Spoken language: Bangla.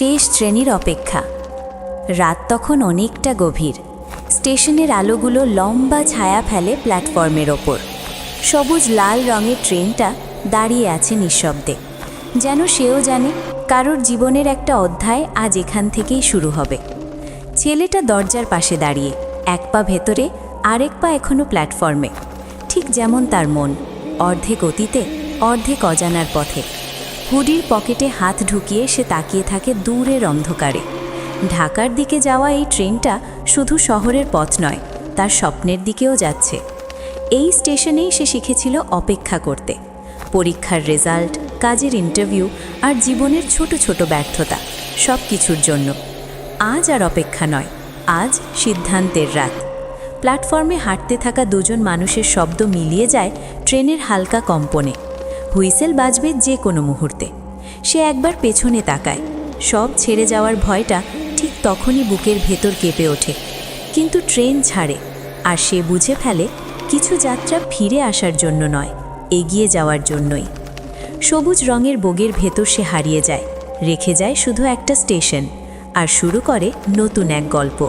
শেষ ট্রেনের অপেক্ষা। রাত তখন অনেকটা গভীর। স্টেশনের আলোগুলো লম্বা ছায়া ফেলে প্ল্যাটফর্মের ওপর। সবুজ লাল রঙের ট্রেনটা দাঁড়িয়ে আছে নিঃশব্দে। যেন সেও জানে কারোর জীবনের একটা অধ্যায় আজ এখান থেকেই শুরু হবে। ছেলেটা দরজার পাশে দাঁড়িয়ে, এক পা ভেতরে, আরেক পা এখনও প্ল্যাটফর্মে। ঠিক যেমন তার মন, অর্ধেক অতীতে, অর্ধেক অজানার পথে। হুডির পকেটে হাত ঢুকিয়ে সে তাকিয়ে থাকে দূরের অন্ধকারে। ঢাকার দিকে যাওয়া এই ট্রেনটা শুধু শহরের পথ নয়, তার স্বপ্নের দিকেও যাচ্ছে। এই স্টেশনেই সে শিখেছিল অপেক্ষা করতে। পরীক্ষার রেজাল্ট, কাজের ইন্টারভিউ আর জীবনের ছোট ছোট ব্যর্থতা সব কিছুর জন্য। আজ আর অপেক্ষা নয়, আজ সিদ্ধান্তের রাত। প্ল্যাটফর্মে হাঁটতে থাকা দুজন মানুষের শব্দ মিলিয়ে যায় ট্রেনের হালকা কম্পনে। হুইসেল বাজবে যে কোনো মুহূর্তে। সে একবার পেছনে তাকায়। সব ছেড়ে যাওয়ার ভয়টা ঠিক তখনই বুকের ভেতর কেঁপে ওঠে। কিন্তু ট্রেন ছাড়ে, আর সে বুঝে ফেলে কিছু যাত্রা ফিরে আসার জন্য নয়, এগিয়ে যাওয়ার জন্যই। সবুজ রঙের বগের ভেতর সে হারিয়ে যায়, রেখে যায় শুধু একটা স্টেশন, আর শুরু করে নতুন এক গল্প।